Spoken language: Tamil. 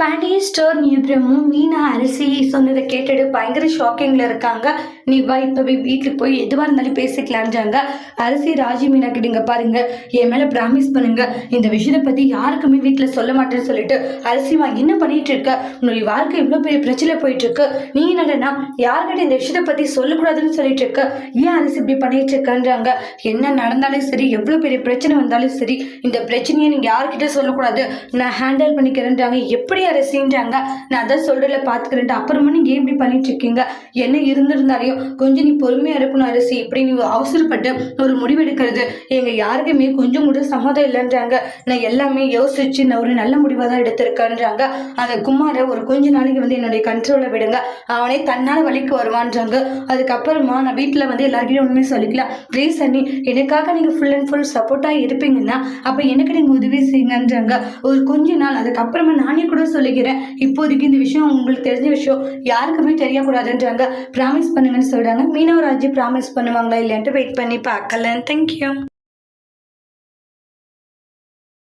பேண்டி ஸ்டோர் நியபுரமும் மீனா அரிசி சொன்னதை கேட்டுட்டு பயங்கர ஷாக்கிங்கில் இருக்காங்க. நீ வா இப்போவே வீட்டுக்கு போய் எதுவாக இருந்தாலும் பேசிக்கலான்றாங்க அரிசி ராஜி மீனா கிட்டங்க பாருங்க. என் மேலே ப்ராமிஸ் பண்ணுங்க. இந்த விஷயத்தை பற்றி யாருக்குமே வீட்டில் சொல்ல மாட்டேன்னு சொல்லிட்டு அரிசிமா என்ன பண்ணிட்டு இருக்க? உன்னுடைய வாழ்க்கை இவ்வளோ பெரிய பிரச்சனை போயிட்டு இருக்கு. நீ என்னடனா யார்கிட்ட இந்த விஷயத்தை பற்றி சொல்லக்கூடாதுன்னு சொல்லிட்டு இருக்க? ஏன் அரிசி இப்படி பண்ணிட்டு இருக்கன்றாங்க? என்ன நடந்தாலும் சரி எவ்வளோ பெரிய பிரச்சனை வந்தாலும் சரி இந்த பிரச்சனையை நீங்கள் யார்கிட்ட சொல்லக்கூடாது? நான் ஹேண்டில் பண்ணிக்கிறேன்றாங்க. எப்படி அரசின்றாங்க. நான் அதான் சொல்றல பார்த்துக்கிறேன்ட்டு அப்புறமா நீங்கள் ஏன் இப்படி பண்ணிட்டு இருக்கீங்க என்ன இருந்திருந்தாலையும் கொஞ்சம் நீ பொறுமையாக இருக்கணும் அரிசி. இப்படி நீ அவசரப்பட்டு ஒரு முடிவு எடுக்கிறது. எங்கள் யாருக்குமே கொஞ்சம் கூட சம்மதம் இல்லைன்றாங்க. நான் எல்லாமே யோசிச்சு நான் ஒரு நல்ல முடிவாக தான் எடுத்திருக்கேன்றாங்க. அந்த குமாரை ஒரு கொஞ்ச நாளைக்கு வந்து என்னுடைய கண்ட்ரோலை விடுங்க. அவனே தன்னால் வழிக்கு வருவான்றாங்க. அதுக்கப்புறமா நான் வீட்டில் வந்து எல்லாருக்கிட்டையும் உண்மையை சொல்லிக்கலாம் ப்ளீஸ் அண்ணி எனக்காக நீங்கள் ஃபுல் அண்ட் ஃபுல் சப்போர்ட்டாக இருப்பீங்கன்னா அப்போ எனக்கு நீங்கள் உதவி செய்யுங்கன்றாங்க. ஒரு கொஞ்ச நாள் அதுக்கப்புறமா நானே கூட சொல்லிக்கிறேன் இப்போதைக்கு இந்த விஷயம் உங்களுக்கு தெரிஞ்ச விஷயம். யாருக்குமே தெரியக்கூடாதுன்றாங்க. ப்ராமிஸ் பண்ணுங்கன்னு சொல்கிறாங்க மீனவராஜ் ப்ராமிஸ் பண்ணுவாங்களா இல்லையான்ட்டு வெயிட் பண்ணி பார்க்கல தேங்க்யூ